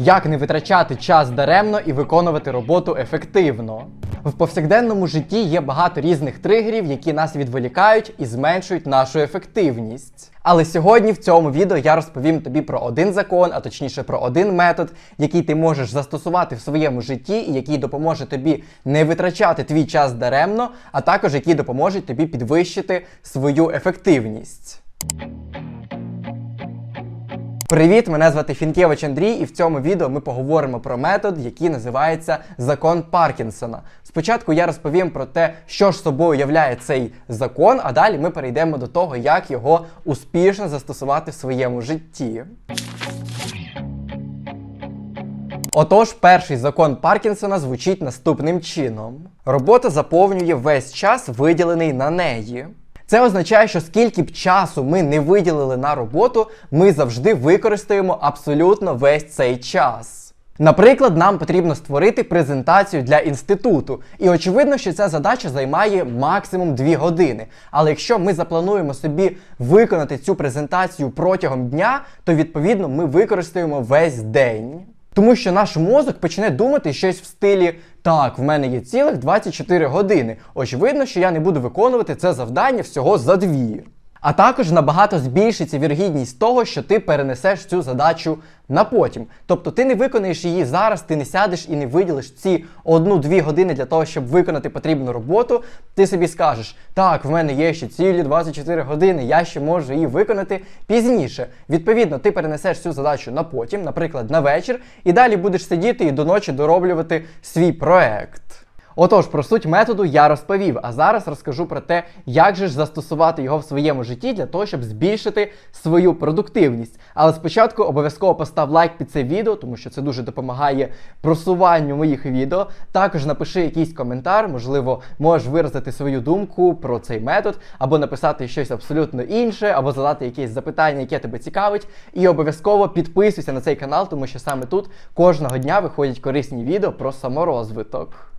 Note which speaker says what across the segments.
Speaker 1: Як не витрачати час даремно і виконувати роботу ефективно. В повсякденному житті є багато різних тригерів, які нас відволікають і зменшують нашу ефективність. Але сьогодні в цьому відео я розповім тобі про один закон, а точніше про один метод, який ти можеш застосувати в своєму житті, і який допоможе тобі не витрачати твій час даремно, а також який допоможе тобі підвищити свою ефективність. Привіт, мене звати Фінкевич Андрій, і в цьому відео ми поговоримо про метод, який називається закон Паркінсона. Спочатку я розповім про те, що ж собою являє цей закон, а далі ми перейдемо до того, як його успішно застосувати в своєму житті. Отож, перший закон Паркінсона звучить наступним чином: робота заповнює весь час, виділений на неї. Це означає, що скільки б часу ми не виділили на роботу, ми завжди використаємо абсолютно весь цей час. Наприклад, нам потрібно створити презентацію для інституту, і очевидно, що ця задача займає максимум 2 години. Але якщо ми заплануємо собі виконати цю презентацію протягом дня, то відповідно ми використаємо весь день. Тому що наш мозок почне думати щось в стилі так, в мене є цілих 24 години. Очевидно, що я не буду виконувати це завдання всього за дві. А також набагато збільшиться вірогідність того, що ти перенесеш цю задачу на потім. Тобто ти не виконаєш її зараз, ти не сядеш і не виділиш ці одну-дві години для того, щоб виконати потрібну роботу. Ти собі скажеш, так, в мене є ще цілі 24 години, я ще можу її виконати пізніше. Відповідно, ти перенесеш цю задачу на потім, наприклад, на вечір, і далі будеш сидіти і до ночі дороблювати свій проект. Отож, про суть методу я розповів, а зараз розкажу про те, як же ж застосувати його в своєму житті для того, щоб збільшити свою продуктивність. Але спочатку обов'язково постав лайк під це відео, тому що це дуже допомагає просуванню моїх відео. Також напиши якийсь коментар, можливо, можеш виразити свою думку про цей метод, або написати щось абсолютно інше, або задати якесь запитання, яке тебе цікавить. І обов'язково підписуйся на цей канал, тому що саме тут кожного дня виходять корисні відео про саморозвиток.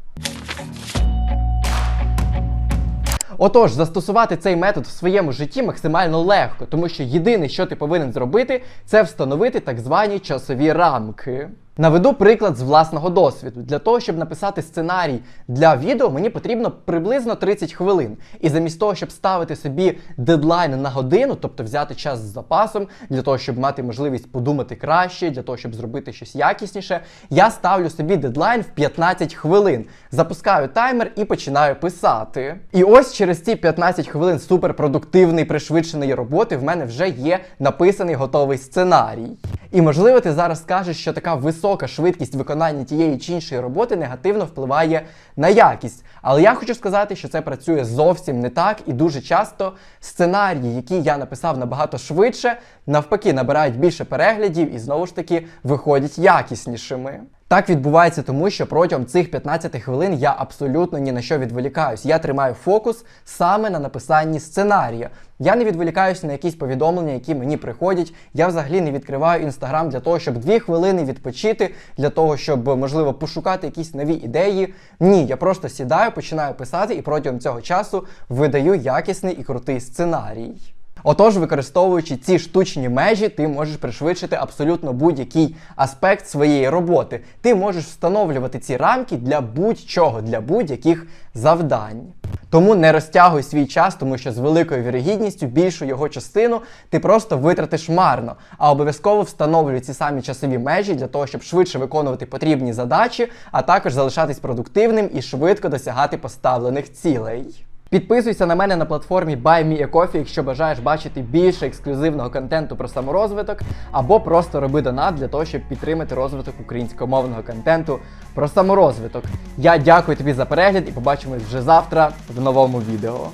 Speaker 1: Отож, застосувати цей метод в своєму житті максимально легко, тому що єдине, що ти повинен зробити, це встановити так звані часові рамки. Наведу приклад з власного досвіду. Для того, щоб написати сценарій для відео, мені потрібно приблизно 30 хвилин. І замість того, щоб ставити собі дедлайн на годину, тобто взяти час з запасом, для того, щоб мати можливість подумати краще, для того, щоб зробити щось якісніше, я ставлю собі дедлайн в 15 хвилин, запускаю таймер і починаю писати. І ось через ці 15 хвилин суперпродуктивної пришвидшеної роботи в мене вже є написаний готовий сценарій. І можливо, ти зараз скажеш, що така висока швидкість виконання тієї чи іншої роботи негативно впливає на якість. Але я хочу сказати, що це працює зовсім не так, і дуже часто сценарії, які я написав набагато швидше, навпаки, набирають більше переглядів і знову ж таки виходять якіснішими. Так відбувається тому, що протягом цих 15 хвилин я абсолютно ні на що відволікаюсь. Я тримаю фокус саме на написанні сценарія. Я не відволікаюся на якісь повідомлення, які мені приходять. Я взагалі не відкриваю інстаграм для того, щоб дві хвилини відпочити, для того, щоб можливо пошукати якісь нові ідеї. Ні, я просто сідаю, починаю писати і протягом цього часу видаю якісний і крутий сценарій. Отож, використовуючи ці штучні межі, ти можеш пришвидшити абсолютно будь-який аспект своєї роботи. Ти можеш встановлювати ці рамки для будь-чого, для будь-яких завдань. Тому не розтягуй свій час, тому що з великою вірогідністю більшу його частину ти просто витратиш марно, а обов'язково встановлюй ці самі часові межі для того, щоб швидше виконувати потрібні задачі, а також залишатись продуктивним і швидко досягати поставлених цілей. Підписуйся на мене на платформі Buy Me a Coffee, якщо бажаєш бачити більше ексклюзивного контенту про саморозвиток, або просто роби донат для того, щоб підтримати розвиток українськомовного контенту про саморозвиток. Я дякую тобі за перегляд і побачимось вже завтра в новому відео.